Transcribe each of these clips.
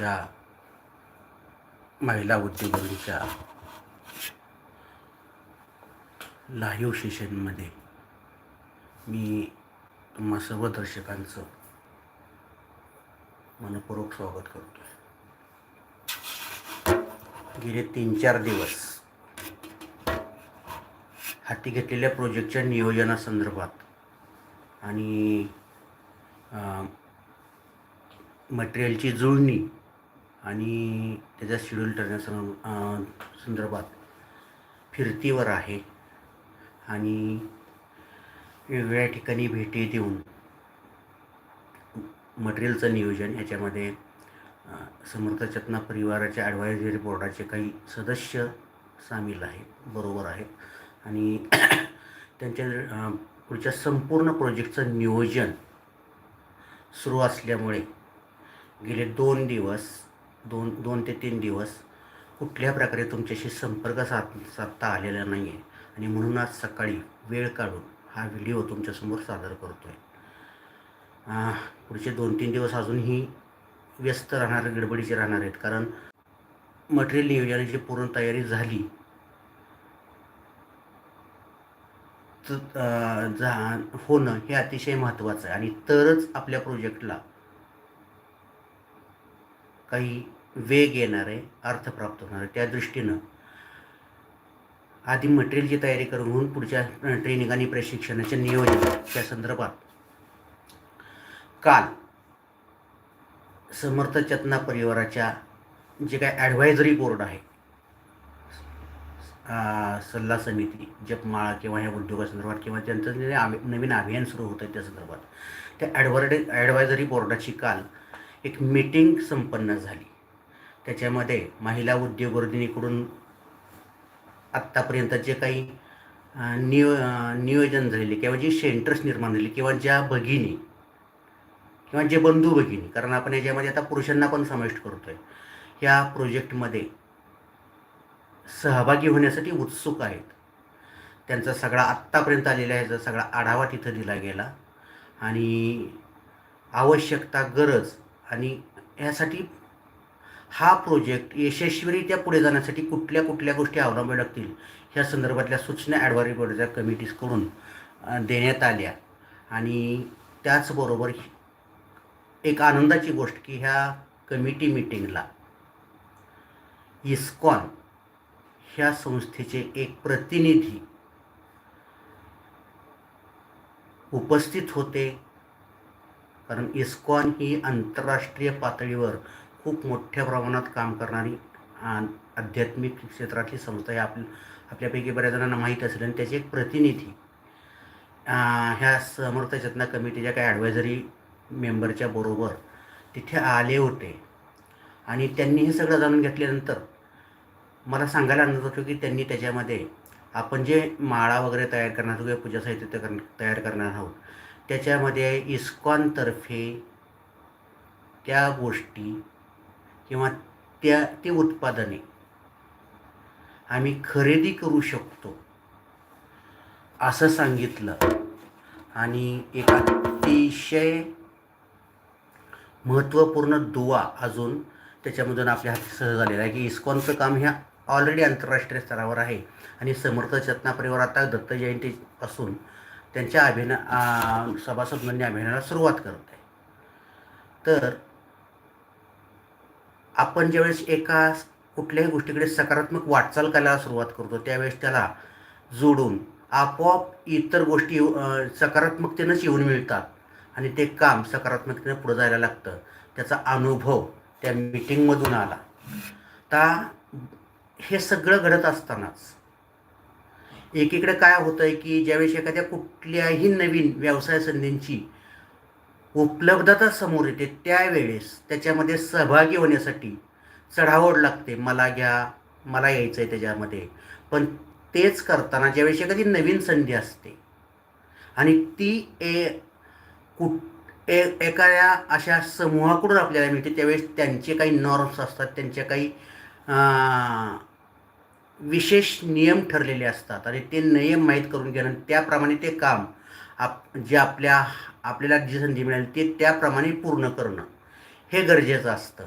या महिला उद्योगांच्या लाईव्ह सेशनमध्ये मी तुम्हा सर्व दर्शकांचं मनपूर्वक स्वागत करतो गेले तीन चार दिवस हाती घेतलेल्या प्रोजेक्टच्या नियोजनासंदर्भात आणि मटेरियलची जुळणी आणि त्याचा शेड्यूल ठरण्यासं संदर्भात फिरतीवर आहे. आणि वेगवेगळ्या ठिकाणी भेटी देऊन मटेरियलचं नियोजन याच्यामध्ये समर्थ चेतना परिवाराच्या ॲडवायझरी बोर्डाचे काही सदस्य सामील आहेत बरोबर आहेत. आणि त्यांच्या पुढच्या संपूर्ण प्रोजेक्टचं नियोजन सुरू असल्यामुळे गेले दोन दिवस दोन दोन ते तीन दिवस कुठल्या प्रकारे तुमच्याशी संपर्क साध साधता आलेला नाही आहे आणि म्हणून आज सकाळी वेळ काढून हा व्हिडिओ तुमच्यासमोर सादर करतो आहे पुढचे दोन तीन दिवस अजूनही व्यस्त राहणार गडबडीचे राहणार आहेत. कारण मटेरियल नियोजनाची पूर्ण तयारी झाली. तर जा होणं हे अतिशय महत्त्वाचं आहे. आणि तरच आपल्या प्रोजेक्टला काही वेग येणार आहे अर्थ प्राप्त होणार आहे त्या दृष्टीनं. आधी मटेरियलची तयारी करून म्हणून पुढच्या ट्रेनिंग आणि प्रशिक्षणाच्या नियोजनाच्या संदर्भात. काल समर्थ चेतना परिवाराच्या जे काय ॲडवायझरी बोर्ड आहे सल्ला समिती जपमाळा किंवा ह्या उद्योगासंदर्भात किंवा त्यांचं जे आभि- नवीन अभियान सुरू होतं त्या संदर्भात. त्या ॲडवर्डे ॲडवायझरी बोर्डाची काल एक मीटिंग संपन्न झाली. त्याच्यामध्ये महिला उद्योगवर्धिनीकडून आत्तापर्यंत जे काही नियो नियोजन झालेले किंवा जी सेंटर्स निर्माण झाली किंवा ज्या भगिनी किंवा जे बंधू भगिनी कारण आपण याच्यामध्ये आता पुरुषांना पण समाविष्ट करतो आहे ह्या प्रोजेक्टमध्ये सहभागी होण्यासाठी उत्सुक आहेत. त्यांचा सगळा आत्तापर्यंत आलेला ह्याचा सगळा आढावा तिथं दिला गेला आणि आवश्यकता गरज आणि यासाठी हा प्रोजेक्ट यशस्वीरित्या पुढे जाण्यासाठी कुठल्या कुठल्या गोष्टी अवलंबाव्या लागतील ह्या संदर्भातल्या सूचना ॲडवायझरी बोर्डच्या कमिटीजकडून देण्यात आल्या. आणि त्याचबरोबर एक आनंदाची गोष्ट की ह्या कमिटी मिटिंगला इस्कॉन ह्या संस्थेचे एक प्रतिनिधी उपस्थित होते. कारण इस्कॉन ही आंतरराष्ट्रीय पातळीवर खूप मोठ्या प्रमाणात काम करणारी आ, आध्यात्मिक क्षेत्रातली संस्था ही आप आपल्यापैकी बऱ्याच जणांना माहीत असेल आणि त्याचे एक प्रतिनिधी ह्या समर्थ चेतना कमिटीच्या काही ॲडवायझरी मेंबरच्या बरोबर तिथे आले होते. आणि त्यांनी हे सगळं जाणून घेतल्यानंतर मला सांगायला आनंद होतो की त्यांनी त्याच्यामध्ये आपण जे माळा वगैरे तयार करणार आहोत किंवा पूजा साहित्य कर तयार करणार आहोत त्याच्यामध्ये इस्कॉनतर्फे त्या गोष्टी किंवा त्या ते उत्पादने आम्ही खरेदी करू शकतो असं सांगितलं. आणि एक अतिशय महत्त्वपूर्ण दुवा अजून त्याच्यामधून आपल्या हाती सहज झालेला आहे की इस्कॉनचं काम ह्या ऑलरेडी आंतरराष्ट्रीय स्तरावर आहे. आणि समर्थ चेतना परिवार आता दत्त जयंती असून त्यांच्या अभिनय आ, सभासद सुरुवात करत आहे. तर आपण ज्यावेळेस एका कुठल्याही गोष्टीकडे सकारात्मक वाटचाल करायला सुरुवात करतो त्यावेळेस त्याला जोडून आपोआप इतर गोष्टी सकारात्मकतेनंच येऊन मिळतात आणि ते काम सकारात्मकतेनं पुढं जायला लागतं. त्याचा अनुभव त्या मिटिंगमधून आला. आता हे सगळं घडत असतानाच एकीकडे काय होतं आहे की ज्यावेळेस एखाद्या कुठल्याही नवीन व्यवसाय संधींची उपलब्धता समोर येते त्यावेळेस त्याच्यामध्ये सहभागी होण्यासाठी चढावड लागते. मला घ्या मला यायचं आहे त्याच्यामध्ये. पण तेच करताना ज्यावेळेस एखादी नवीन संधी असते आणि ती ए कुठ ए एखाद्या अशा समूहाकडून आपल्याला मिळते त्यावेळेस त्यांचे काही नॉर्म्स असतात त्यांच्या काही विशेष नियम ठरलेले असतात. आणि ते नियम माहीत करून घेणं त्याप्रमाणे ते काम आप जे आपल्या आपल्याला जी संधी मिळेल ते त्याप्रमाणे पूर्ण करणं हे गरजेचं असतं.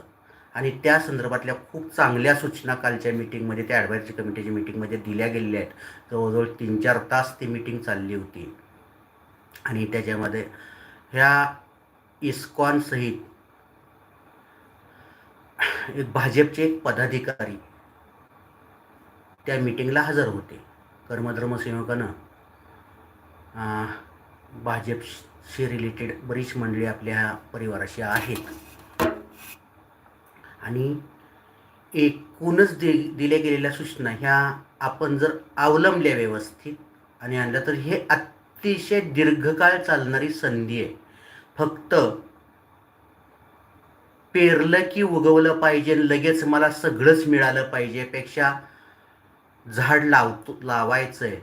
आणि त्या संदर्भातल्या खूप चांगल्या सूचना कालच्या मीटिंगमध्ये त्या ॲडवायझरी कमिटीच्या मीटिंगमध्ये दिल्या गेलेल्या आहेत. जवळजवळ तीन चार तास ती मीटिंग चालली होती. आणि त्याच्यामध्ये ह्या इस्कॉनसहित एक भाजपचे एक पदाधिकारी त्या मिटिंगला हजर होते. कर्मधर्मसेवकानं अं, भाजपशी रिलेटेड बरीच मंडळी आपल्या परिवाराशी आहेत. आणि एकूणच दि दिल्या गेलेल्या सूचना ह्या आपण जर अवलंबल्या व्यवस्थित आणि आणल्या तर हे अतिशय दीर्घकाळ चालणारी संधी आहे. फक्त पेरलं की उगवलं पाहिजे लगेच मला सगळंच मिळालं पाहिजे पेक्षा झाड लावतो लावायचं आहे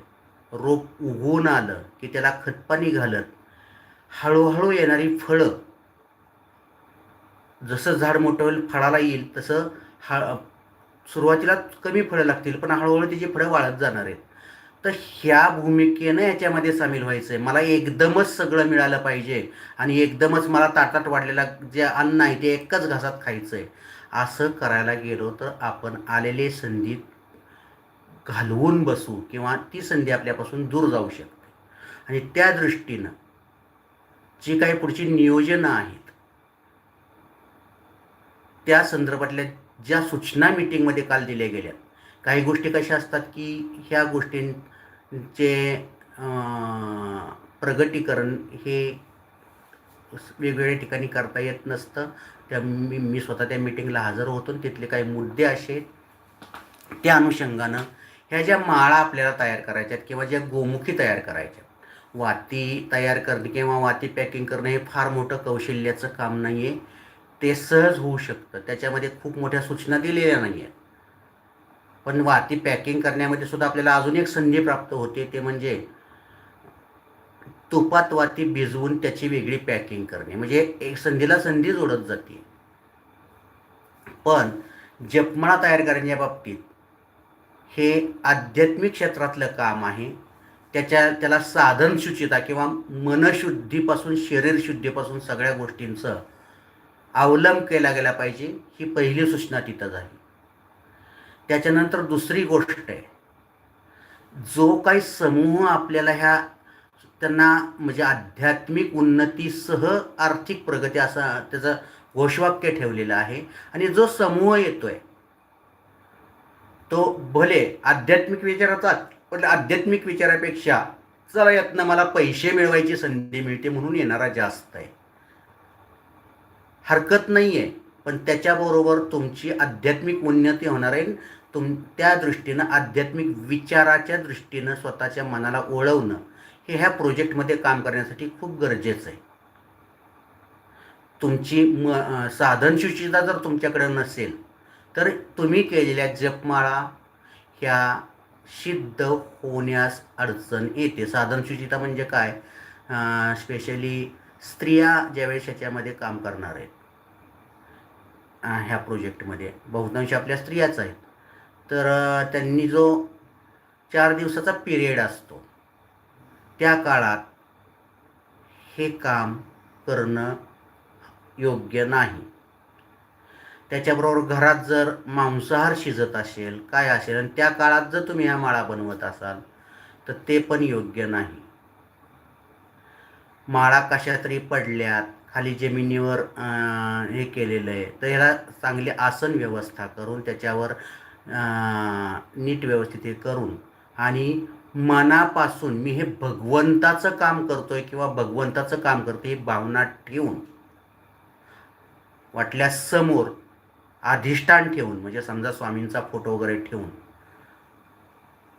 रोप उगवून आलं की त्याला खतपाणी घालत. हळूहळू येणारी फळं. जसं झाड मोठं होईल फळाला येईल तसं हा सुरुवातीला कमी फळं लागतील पण हळूहळू त्याची फळं वाढत जाणार आहेत. तर ह्या भूमिकेनं याच्यामध्ये सामील व्हायचं आहे मला एकदमच सगळं मिळालं पाहिजे आणि एकदमच मला ताटात वाढलेला जे अन्न आहे ते एकच घासात खायचं आहे असं करायला गेलो तर आपण आलेले संधी घालवून बसू किंवा ती संधी आपल्यापासून दूर जाऊ शकते. आणि त्या दृष्टीनं जी काही पुढची नियोजनं आहेत त्या संदर्भातल्या ज्या सूचना मीटिंगमध्ये काल दिल्या गेल्या काही गोष्टी कशा असतात की ह्या गोष्टींचे प्रगतीकरण हे वेगवेगळ्या ठिकाणी करता येत नसतं. त्या मी मी स्वतः त्या मीटिंगला हजर होतो आणि तिथले काही मुद्दे असे त्या अनुषंगानं ह्या ज्या माळा आपल्याला तयार करायच्यात किंवा ज्या गोमुखी तयार करायच्या वाती तयार करणे किंवा वाती पॅकिंग करणं हे फार मोठं कौशल्याचं काम नाही आहे ते सहज होऊ शकतं. त्याच्यामध्ये खूप मोठ्या सूचना दिलेल्या नाही आहेत पण वाती पॅकिंग करण्यामध्ये सुद्धा आपल्याला अजून एक संधी प्राप्त होते. ते म्हणजे तुपात वाती भिजवून त्याची वेगळी पॅकिंग करणे. म्हणजे एक संधीला संधी जोडत जाते. पण जपमाळा तयार करण्याच्या बाबतीत हे आध्यात्मिक क्षेत्रातलं काम आहे. त्याच्या त्याला साधन शुचिता किंवा मनशुद्धीपासून शरीरशुद्धीपासून सगळ्या गोष्टींचं अवलंब केला गेला पाहिजे ही पहिली सूचना तिथं झाली. त्याच्यानंतर दुसरी गोष्ट आहे. जो काही समूह आपल्याला ह्या त्यांना म्हणजे आध्यात्मिक उन्नतीसह आर्थिक प्रगती असा त्याचं घोषवाक्य ठेवलेलं आहे. आणि जो समूह येतो आहे तो भले आध्यात्मिक विचाराचा पण आध्यात्मिक विचारापेक्षा चला यातनं मला पैसे मिळवायची संधी मिळते म्हणून येणारा जास्त आहे. हरकत नाही आहे पण त्याच्याबरोबर तुमची आध्यात्मिक उन्नती होणार आहे. तुम त्या दृष्टीनं आध्यात्मिक विचाराच्या दृष्टीनं स्वतःच्या मनाला ओळवणं हे ह्या प्रोजेक्टमध्ये काम करण्यासाठी खूप गरजेचं आहे. तुमची म अं, साधनशुचिता जर तुमच्याकडे नसेल तर तुम्ही केलेल्या जपमाळा ह्या सिद्ध होण्यास अडचण येते. साधनशुचिता म्हणजे काय? स्पेशली स्त्रिया ज्यावेळेस ह्याच्यामध्ये काम करणार आहेत. ह्या प्रोजेक्टमध्ये बहुतांश आपल्या स्त्रियाच आहेत. तर त्यांनी जो चार दिवसाचा पिरियड असतो त्या काळात हे काम करणं योग्य नाही. त्याच्याबरोबर घरात जर मांसाहार शिजत असेल काय असेल आणि त्या काळात जर तुम्ही ह्या माळा बनवत असाल तर ते पण योग्य नाही. माळा कशा तरी पडल्यात खाली जमिनीवर हे केलेलं आहे तर ह्याला चांगली आसन व्यवस्था करून त्याच्यावर नीट व्यवस्थित हे करून आणि मनापासून मी हे भगवंताचं काम करतोय किंवा भगवंताचं काम करतो ही भावना ठेवून वाटल्यास समोर अधिष्ठान ठेवून म्हणजे समजा स्वामींचा फोटो वगैरे ठेवून.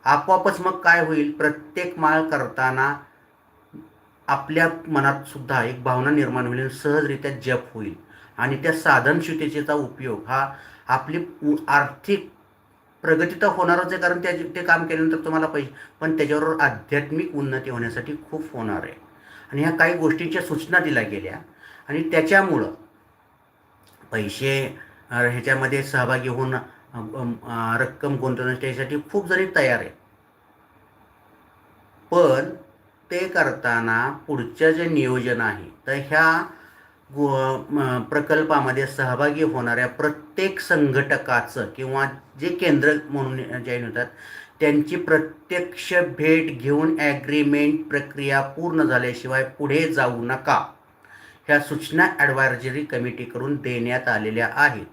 आपोआपच मग काय होईल? प्रत्येक माळ करताना आपल्या मनात सुद्धा एक भावना निर्माण होईल सहजरित्या जप होईल. आणि त्या साधनशुतेचा उपयोग हा आपली आर्थिक प्रगती तर होणारच आहे कारण त्या ते काम केल्यानंतर तुम्हाला पैसे पण त्याच्याबरोबर आध्यात्मिक उन्नती होण्यासाठी खूप होणार आहे. आणि ह्या काही गोष्टींच्या सूचना दिल्या गेल्या. आणि त्याच्यामुळं पैसे ह्याच्यामध्ये सहभागी होऊन रक्कम गुंतवण्यासाठी खूप जणी तयार आहेत पण ते करताना पुढचं जे नियोजन आहे तर ह्या प्रकल्पामध्ये सहभागी होणाऱ्या प्रत्येक संघटकाचं किंवा जे केंद्र म्हणून जॉईन होतात त्यांची प्रत्यक्ष भेट घेऊन ॲग्रीमेंट प्रक्रिया पूर्ण झाल्याशिवाय पुढे जाऊ नका. ह्या सूचना ॲडवायझरी कमिटीकडून देण्यात आलेल्या आहेत.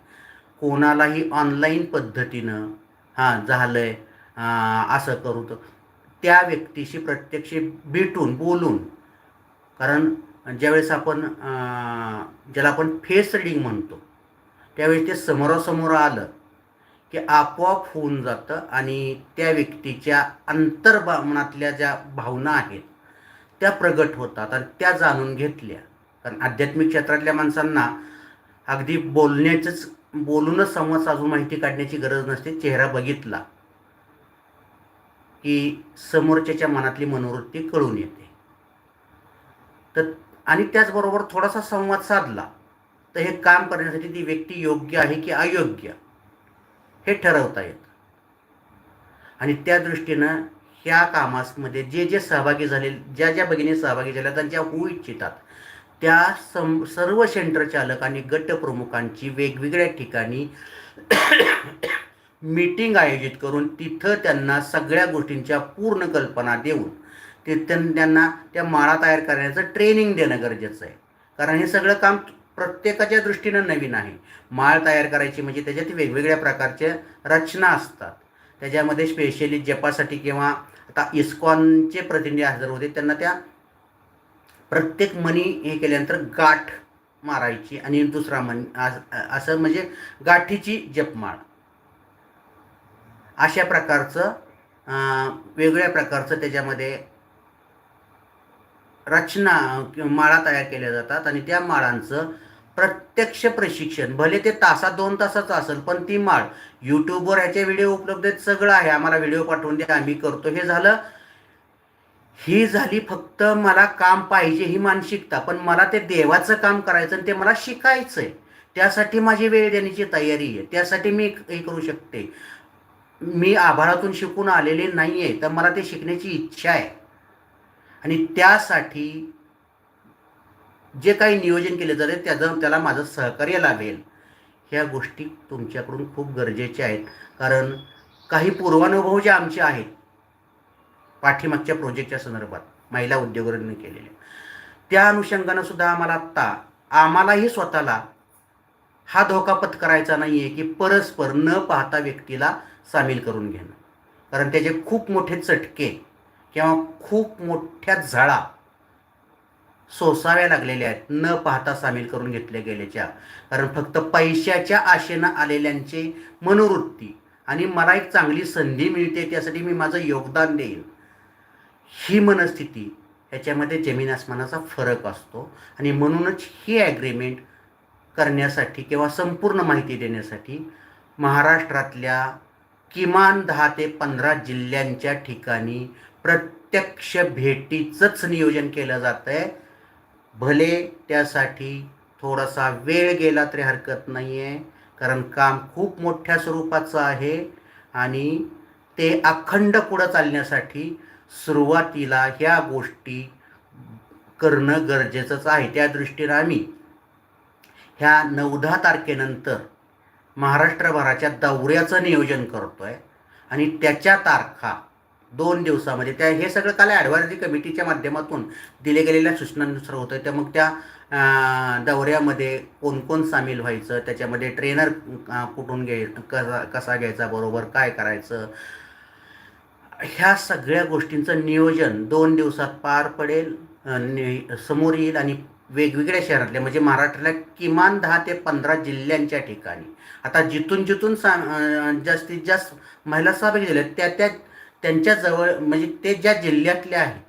कोणालाही ऑनलाईन पद्धतीनं हां झालं आहे असं करू तर त्या व्यक्तीशी प्रत्यक्ष भेटून बोलून कारण ज्यावेळेस आपण ज्याला आपण फेस रिडिंग म्हणतो त्यावेळेस ते समोरासमोर आलं की आपोआप होऊन जातं आणि त्या व्यक्तीच्या अंतर्भावनातल्या ज्या भावना आहेत त्या प्रगट होतात आणि त्या जाणून घेतल्या. कारण आध्यात्मिक क्षेत्रातल्या माणसांना अगदी बोलण्याचंच बोलूनच संवाद साधून माहिती काढण्याची गरज नसते चेहरा बघितला की समोरच्याच्या मनातली मनोवृत्ती कळून येते. तर आणि त्याचबरोबर थोडासा संवाद साधला तर हे काम करण्यासाठी ती व्यक्ती योग्य आहे की अयोग्य हे ठरवता येतं. आणि त्या दृष्टीनं ह्या कामामध्ये जे जे सहभागी झाले ज्या ज्या भगिनी सहभागी झाल्या त्यांच्या होऊ इच्छितात. त्या सम सर्व सेंटर चालक आणि गट प्रमुखांची वेगवेगळ्या ठिकाणी मीटिंग आयोजित करून तिथं त्यांना सगळ्या गोष्टींच्या पूर्ण कल्पना देऊन ते त्यां- त्यांना त्या माळा तयार करण्याचं ट्रेनिंग देणं गरजेचं आहे. कारण हे सगळं काम प्रत्येकाच्या दृष्टीनं नवीन आहे. माळ तयार करायची म्हणजे त्याच्यात वेगवेगळ्या प्रकारच्या रचना असतात. त्याच्यामध्ये स्पेशली जपासाठी किंवा आता इस्कॉनचे प्रतिनिधी हजर होते त्यांना त्या प्रत्येक मणी हे केल्यानंतर गाठ मारायची आणि दुसरा मनी अस- असं म्हणजे गाठीची जपमाळ. अशा प्रकारचं वेगळ्या वेगवेगळ्या प्रकारचं त्याच्यामध्ये रचना किंवा माळा तयार केल्या जातात आणि त्या माळांचं प्रत्यक्ष प्रशिक्षण भले ते तासात दोन तासाचं असेल पण ती माळ यूट्यूबवर ह्याचे व्हिडिओ उपलब्ध आहेत सगळं आहे. आम्हाला व्हिडिओ पाठवून द्या आम्ही करतो. हे झालं ही झाली फक्त मला काम पाहिजे ही मानसिकता पण मला ते देवाचं काम करायचं आणि ते मला शिकायचं आहे त्यासाठी माझी वेळ देण्याची तयारी आहे. त्यासाठी मी हे करू शकते. मी आभारातून शिकून आलेले नाही आहे तर मला ते शिकण्याची इच्छा आहे. आणि त्यासाठी जे काही नियोजन केले जाते त्याचं त्याला माझं सहकार्य लाभेल ह्या गोष्टी तुमच्याकडून खूप गरजेच्या आहेत. कारण काही पूर्वानुभव जे आमचे आहेत पाठीमागच्या प्रोजेक्टच्या संदर्भात महिला उद्योगांनी केलेल्या त्या अनुषंगानं सुद्धा आम्हाला आत्ता आम्हालाही स्वतःला हा धोका पत्करायचा नाही आहे की परस्पर न पाहता व्यक्तीला सामील करून घेणं. कारण त्याचे खूप मोठे चटके किंवा खूप मोठ्या झळा सोसाव्या लागलेल्या आहेत न पाहता सामील करून घेतल्या गेल्याच्या. कारण फक्त पैशाच्या आशेनं आलेल्यांची मनोवृत्ती आणि मला एक चांगली संधी मिळते त्यासाठी मी माझं योगदान देईन. ही मनस्थिती ह्याच्यामध्ये जमीन आसमानाचा फरक असतो. आणि म्हणूनच ही ॲग्रीमेंट करण्यासाठी किंवा संपूर्ण माहिती देण्यासाठी महाराष्ट्रातल्या किमान दहा ते पंधरा जिल्ह्यांच्या ठिकाणी प्रत्यक्ष भेटीचंच नियोजन केलं जातं आहे भले त्यासाठी थोडासा वेळ गेला तरी हरकत नाही आहे कारण काम खूप मोठ्या स्वरूपाचं आहे आणि ते अखंड पुढं चालण्यासाठी सुरुवातीला ह्या गोष्टी करणं गरजेचंच आहे. त्या दृष्टीनं आम्ही ह्या नऊ दहा तारखेनंतर महाराष्ट्रभराच्या दौऱ्याचं नियोजन करतो आहे आणि त्याच्या तारखा दोन दिवसामध्ये त्या हे सगळं काल ॲडव्हायझरी कमिटीच्या माध्यमातून दिले गेलेल्या सूचनांनुसार होतं त्या मग त्या दौऱ्यामध्ये कोण कोण सामील व्हायचं? त्याच्यामध्ये ट्रेनर कुठून घ्याय कसा कसा घ्यायचा? बरोबर काय करायचं? ह्या सगळ्या गोष्टींचं नियोजन दोन दिवसात पार पडेल समोर येईल आणि वेगवेगळ्या शहरातल्या म्हणजे महाराष्ट्रातल्या किमान दहा ते पंधरा जिल्ह्यांच्या ठिकाणी. आता जिथून जिथून सा जास्तीत जास्त महिला सहभागी झाल्या त्या त्या त्यांच्या जवळ म्हणजे ते ज्या जिल्ह्यातल्या आहेत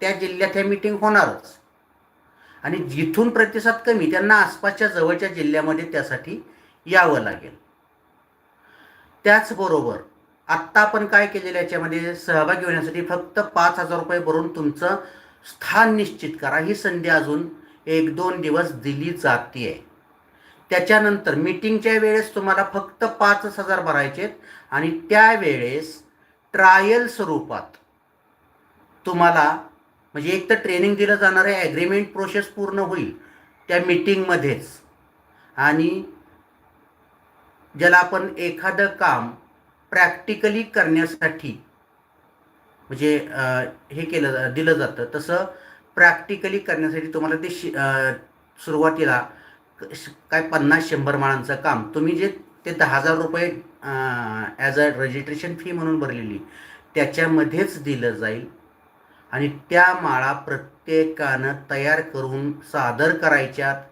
त्या जिल्ह्यात ह्या मीटिंग होणारच. आणि जिथून प्रतिसाद कमी त्यांना आसपासच्या जवळच्या जिल्ह्यामध्ये त्यासाठी यावं लागेल. त्याचबरोबर आत्ता आपण काय केलेलं याच्यामध्ये? सहभागी होण्यासाठी फक्त पाच हजार रुपये भरून तुमचं स्थान निश्चित करा. ही संधी अजून एक दोन दिवस दिली जाते त्याच्यानंतर मीटिंगच्या वेळेस तुम्हाला फक्त पाचच हजार भरायचे आहेत आणि त्यावेळेस ट्रायल स्वरूपात तुम्हाला म्हणजे एक तर ट्रेनिंग दिलं जाणार आहे ॲग्रीमेंट प्रोसेस पूर्ण होईल त्या मीटिंगमध्येच आणि ज्याला आपण एखादं काम प्रॅक्टिकली करण्यासाठी म्हणजे हे केलं जा- दिलं जातं. तसं प्रॅक्टिकली करण्यासाठी तुम्हाला ते शि सुरुवातीला क- श- काय पन्नास शंभर माळांचं काम तुम्ही जे ते दहा हजार रुपये ॲज अ रजिस्ट्रेशन फी म्हणून भरलेली त्याच्यामध्येच दिलं जाईल. आणि त्या माळा प्रत्येकानं तयार करून सादर करायच्यात.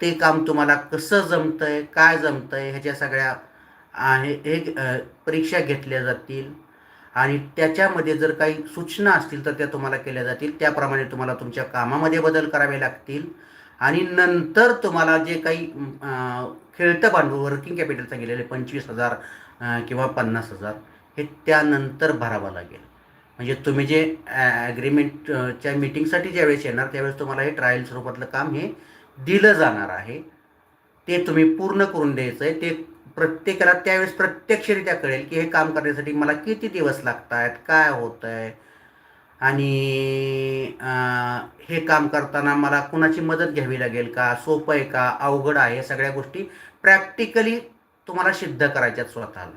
ते काम तुम्हाला कसं जमतंय काय जमतंय ह्याच्या सगळ्या आहे हे परीक्षा घेतल्या जातील. आणि त्याच्यामध्ये जर काही सूचना असतील तर त्या तुम्हाला केल्या जातील. त्याप्रमाणे तुम्हाला तुमच्या कामामध्ये बदल करावे लागतील. आणि नंतर तुम्हाला जे काही खेळतं भांडवल वर्किंग कॅपिटल सांगितलेले पंचवीस हजार किंवा पन्नास हजार हे त्यानंतर भरावं लागेल. म्हणजे तुम्ही जे ॲग्रीमेंटच्या मीटिंगसाठी ज्यावेळेस येणार त्यावेळेस तुम्हाला हे ट्रायल स्वरूपातलं काम हे दिलं जाणार आहे. ते तुम्ही पूर्ण करून द्यायचं आहे ते प्रत्येकाला त्यावेळेस प्रत्यक्षरित्या कळेल की हे काम करण्यासाठी मला किती दिवस लागत आहेत काय होत आहे आणि हे काम करताना मला कुणाची मदत घ्यावी लागेल का? सोपं आहे का? अवघड आहे? या सगळ्या गोष्टी प्रॅक्टिकली तुम्हाला सिद्ध करायच्यात स्वतःला.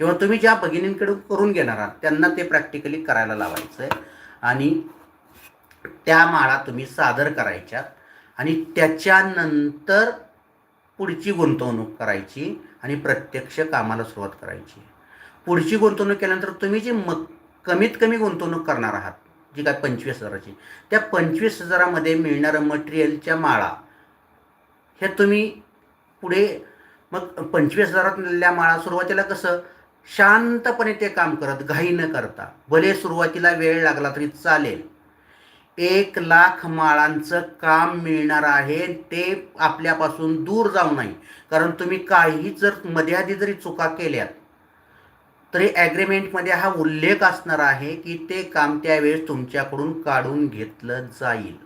किंवा तुम्ही ज्या भगिनींकडून करून घेणार आहात त्यांना ते प्रॅक्टिकली करायला लावायचं आहे आणि त्या माळा तुम्ही सादर करायच्यात. आणि त्याच्यानंतर पुढची गुंतवणूक करायची आणि प्रत्यक्ष कामाला सुरुवात करायची. पुढची गुंतवणूक केल्यानंतर तुम्ही जी म कमीत कमी गुंतवणूक करणार आहात जी काय पंचवीस हजाराची त्या पंचवीस हजारामध्ये मिळणारं मटेरियलच्या माळा ह्या तुम्ही पुढे मग पंचवीस हजारातल्या माळा सुरुवातीला कसं शांतपणे ते काम करत घाई न करता. भले सुरुवातीला वेळ लागला तरी चालेल. एक लाख माळांचं काम मिळणार आहे ते आपल्यापासून दूर जाऊ नाही कारण तुम्ही काही जर मर्यादित जरी चुका केल्यात तरी ॲग्रीमेंटमध्ये हा उल्लेख असणार आहे की ते काम त्यावेळेस तुमच्याकडून काढून घेतलं जाईल.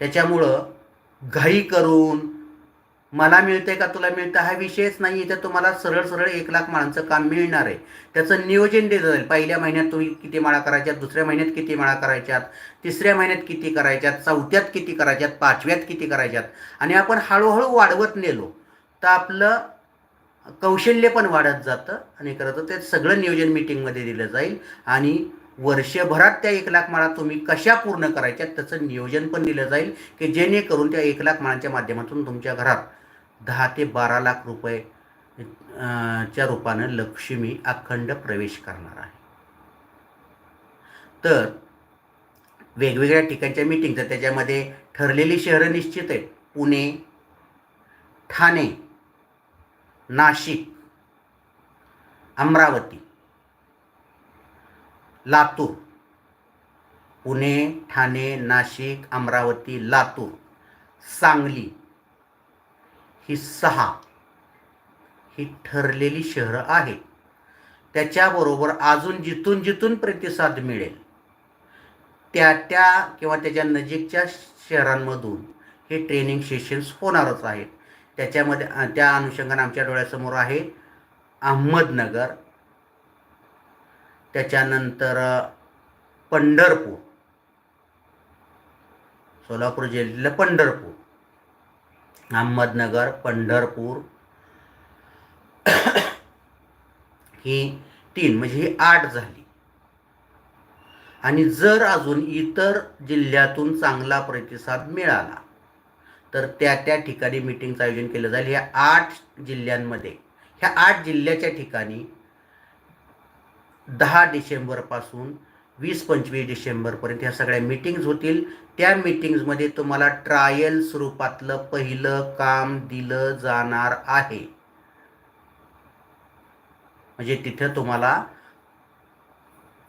त्याच्यामुळं घाई करून मला मिळते का तुला मिळतं हा विषयच नाही इथे तर तुम्हाला सरळ सरळ एक लाख माळांचं काम मिळणार आहे. त्याचं नियोजन दिलं जाईल. पहिल्या महिन्यात तुम्ही किती माळा करायच्यात दुसऱ्या महिन्यात किती माळा करायच्यात तिसऱ्या महिन्यात किती करायच्यात चौथ्यात किती करायच्यात पाचव्यात किती करायच्यात. आणि आपण हळूहळू वाढवत नेलो तर आपलं कौशल्य पण वाढत जातं आणि करत ते सगळं नियोजन मीटिंगमध्ये दिलं जाईल. आणि वर्षभरात त्या एक लाख माळा तुम्ही कशा पूर्ण करायच्या त्याचं नियोजन पण दिलं जाईल की जेणेकरून त्या एक लाख माळांच्या माध्यमातून तुमच्या घरात दहा ते बारा लाख रुपये च्या रूपानं लक्ष्मी अखंड प्रवेश करणार आहे. तर वेगवेगळ्या ठिकाणच्या मीटिंग तर त्याच्यामध्ये ठरलेली शहरं निश्चित आहेत. पुणे ठाणे नाशिक अमरावती. लातूर. पुणे ठाणे नाशिक अमरावती लातूर. सांगली. ही सहा. ही ठरलेली शहरं आहेत. त्याच्याबरोबर अजून जिथून जिथून प्रतिसाद मिळेल. त्या त्या किंवा त्याच्या नजीकच्या शहरांमधून हे ट्रेनिंग सेशन्स होणारच आहेत. त्याच्यामध्ये त्या अनुषंगाने आमच्या डोळ्यासमोर आहे अहमदनगर त्याच्यानंतर पंढरपूर. सोलापूर जिल्ह्यातलं पंढरपूर. अहमदनगर पंढरपूर. ही तीन म्हणजे ही आठ झाली. आणि जर अजून इतर जिल्ह्यातून चांगला प्रतिसाद मिळाला तर त्या त्या ठिकाणी मिटिंगचं आयोजन केलं जाईल. ह्या आठ जिल्ह्यांमध्ये. ह्या आठ जिल्ह्याच्या ठिकाणी दहा डिसेंबरपासून वीस पंचवीस डिसेंबरपर्यंत ह्या सगळ्या मीटिंग्ज होतील. त्या मीटिंग्जमध्ये तुम्हाला ट्रायल स्वरूपातलं पहिलं काम दिलं जाणार आहे. म्हणजे तिथं तुम्हाला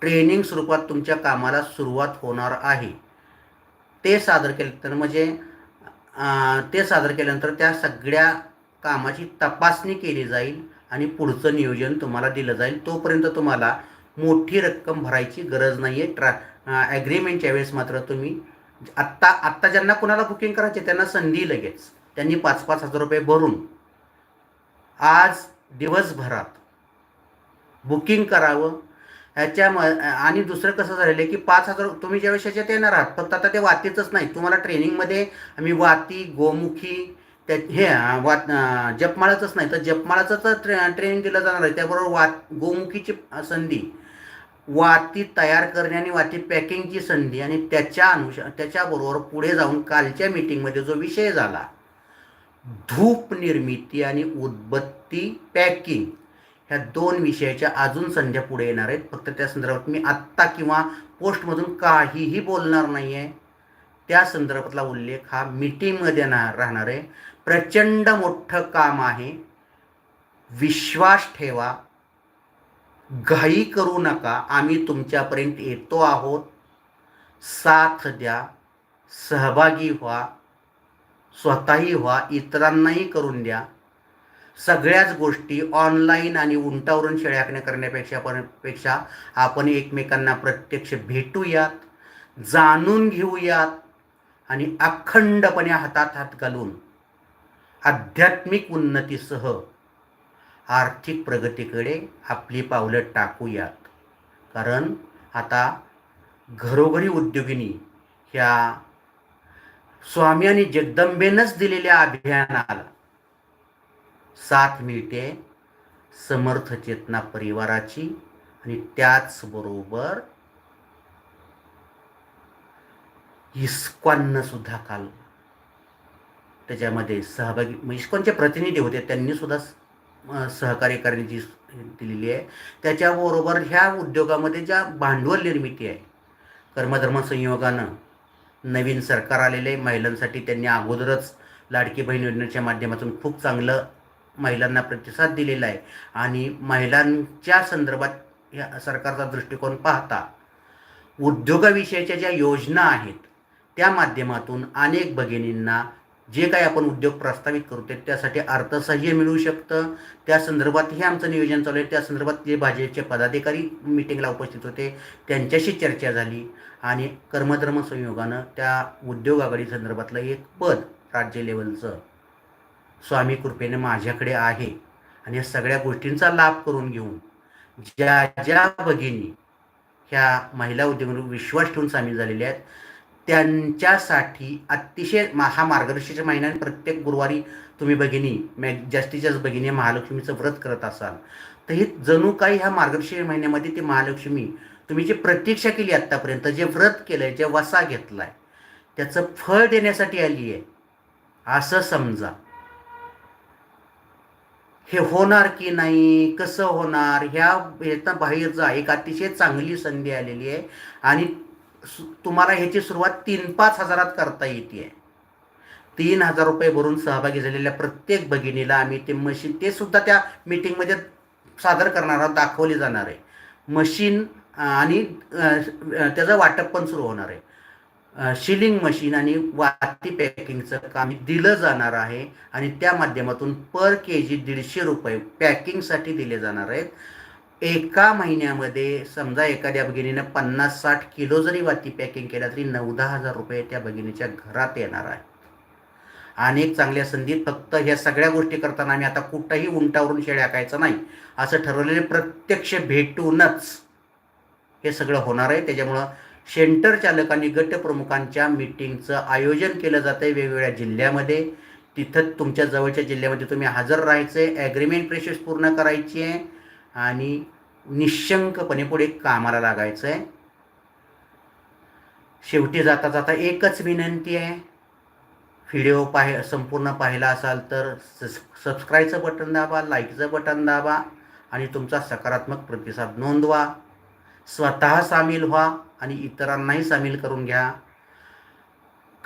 ट्रेनिंग स्वरूपात तुमच्या कामाला सुरुवात होणार आहे. ते सादर केलं तर म्हणजे ते सादर केल्यानंतर त्या सगळ्या कामाची तपासणी केली जाईल. आणि पुढचं नियोजन तुम्हाला दिलं जाईल. तोपर्यंत तुम्हाला मोठी रक्कम भरायची गरज नाही आहे ट्रा ॲग्रीमेंटच्या वेळेस मात्र तुम्ही आत्ता आत्ता ज्यांना कुणाला बुकिंग करायचे त्यांना संधी लगेच. त्यांनी पाच पाच हजार रुपये भरून. आज दिवसभरात बुकिंग करावं. ह्याच्या म आणि दुसरं कसं झालेलं आहे की पाच हजार तुम्ही ज्यावेळेस ह्याच्यात येणार आहात फक्त आता ते वातीचंच नाही. तुम्हाला ट्रेनिंगमध्ये आम्ही वाती गोमुखी त्या हे वात जपमाळाचंच नाही तर जपमाळाचं तर ट्रे ट्रेनिंग दिलं जाणार आहे. त्याबरोबर वात गोमुखीची संधी वाती तयार करणे आणि वाती पॅकिंगची संधी आणि त्याच्या अनुष त्याच्याबरोबर पुढे जाऊन कालच्या मीटिंगमध्ये जो विषय झाला धूप निर्मिती आणि उदबत्ती पॅकिंग ह्या दोन विषयाच्या अजून संध्या पुढे येणार आहेत. फक्त त्या संदर्भात मी आत्ता किंवा पोस्टमधून काहीही बोलणार नाही आहे त्या संदर्भातला उल्लेख हा मीटिंगमध्ये ना राहणार आहे. प्रचंड मोठं काम आहे. विश्वास ठेवा. घाई करू नका. आम्ही तुमच्यापर्यंत येतो आहोत. साथ द्या. सहभागी व्हा. स्वतःही व्हा. इतरांनाही करून द्या. सगळ्याच गोष्टी ऑनलाईन आणि उंटावरून शेळ्याकणे करण्यापेक्षा पण पेक्षा आपण एकमेकांना प्रत्यक्ष भेटूयात जाणून घेऊयात आणि अखंडपणे हातात हात घालून आध्यात्मिक उन्नतीसह आर्थिक प्रगतीकडे आपली पावलं टाकूयात. कारण आता घरोघरी उद्योगिनी ह्या स्वामी आणि जगदंबेनंच दिलेल्या अभियानाला साथ मिळते समर्थ चेतना परिवाराची आणि त्याचबरोबर इस्कॉननं सुद्धा काल त्याच्यामध्ये सहभागी म्हणजे मग इस्कॉनचे प्रतिनिधी होते त्यांनी सुद्धा सहकार्य करण्याची दिलेली आहे. त्याच्याबरोबर ह्या उद्योगामध्ये ज्या भांडवल निर्मिती आहे कर्मधर्म संयोगानं नवीन सरकार आलेले महिलांसाठी त्यांनी अगोदरच लाडकी बहीण योजनेच्या माध्यमातून खूप चांगलं महिलांना प्रतिसाद दिलेला आहे. आणि महिलांच्या संदर्भात या सरकारचा दृष्टिकोन पाहता उद्योगाविषयीच्या ज्या योजना आहेत त्या माध्यमातून अनेक भगिनींना जे काही आपण उद्योग प्रस्तावित करतो त्यासाठी अर्थसहाय्य मिळू शकतं. त्या संदर्भातही आमचं नियोजन चालू आहे. त्या संदर्भात जे भाजपचे पदाधिकारी मिटिंगला उपस्थित होते त्यांच्याशी चर्चा झाली आणि कर्मधर्म संयोगानं त्या उद्योग आघाडी संदर्भातलं एक पद राज्य लेवलचं स्वामी कृपेने माझ्याकडे आहे. आणि या सगळ्या गोष्टींचा लाभ करून घेऊन ज्या ज्या भगिनी ह्या महिला उद्योगावर विश्वास ठेवून सामील झालेल्या आहेत त्यांच्यासाठी अतिशय मा हा मार्गदर्शनाच्या महिन्याने प्रत्येक गुरुवारी तुम्ही भगिनी मॅ जास्तीत जास्त भगिनी महालक्ष्मीचं व्रत करत असाल. तर हे जणू काही ह्या मार्गदर्शक महिन्यामध्ये ती महालक्ष्मी तुम्ही जी प्रतीक्षा केली आत्तापर्यंत जे व्रत केलं आहे जे वसा घेतला आहे त्याचं फळ देण्यासाठी आली आहे असं समजा. हे होणार की नाही कसं होणार ह्या ह्याचा बाहेर जा एक अतिशय चांगली संधी आलेली आहे. आणि तुम्हाला ह्याची सुरुवात तीन पाच हजारात करता येते तीन हजार रुपये भरून सहभागी झालेल्या प्रत्येक भगिनीला आम्ही ते मशीन ते सुद्धा त्या मीटिंगमध्ये सादर करणार आहोत दाखवले जाणार आहे. मशीन आणि त्याचं वाटप पण सुरू होणार आहे. शिलिंग मशीन आणि वाती पॅकिंगचं काम दिलं जाणार आहे आणि त्या माध्यमातून पर के जी दीडशे रुपये पॅकिंगसाठी दिले जाणार आहेत. एका महिन्यामध्ये समजा एखाद्या भगिनीनं पन्नास साठ किलो जरी वाती पॅकिंग केला तरी नऊ दहा हजार रुपये त्या भगिनीच्या घरात येणार आहे. अनेक चांगल्या संधीत फक्त ह्या सगळ्या गोष्टी करताना आम्ही आता कुठंही उंटावरून शेळ आकायचं नाही असं ठरवलेले प्रत्यक्ष भेटूनच हे सगळं होणार आहे. त्याच्यामुळं सेंटर चालक आणि गट प्रमुखांच्या मीटिंगचं आयोजन केलं जातं आहे वेगवेगळ्या जिल्ह्यामध्ये. तिथं तुमच्या जवळच्या जिल्ह्यामध्ये तुम्ही हजर राहायचं आहे ॲग्रीमेंट प्रोसेस पूर्ण करायची आहे. आणि निशंकपणे पुढे कामाला लागायचं आहे शेवटी जाता जाता एकच विनंती आहे व्हिडिओ पाहि संपूर्ण पाहिला असाल तर सस सबस्क्राईबचं बटन दाबा लाईकचं बटन दाबा आणि तुमचा सकारात्मक प्रतिसाद नोंदवा. स्वतः सामील व्हा आणि इतरांनाही सामील करून घ्या.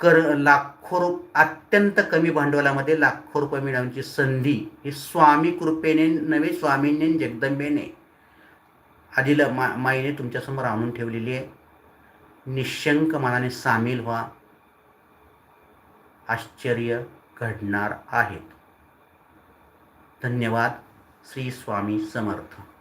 कर लाखो रुप अत्यंत कमी भांडवलामध्ये लाखो रुपये मिळवण्याची संधी ही स्वामी कृपेने नव्हे स्वामींनी जगदंबेने आधील मा माईने तुमच्यासमोर आणून ठेवलेली आहे. निशंक मनाने सामील व्हा. आश्चर्य घडणार आहेत. धन्यवाद. श्री स्वामी समर्थ.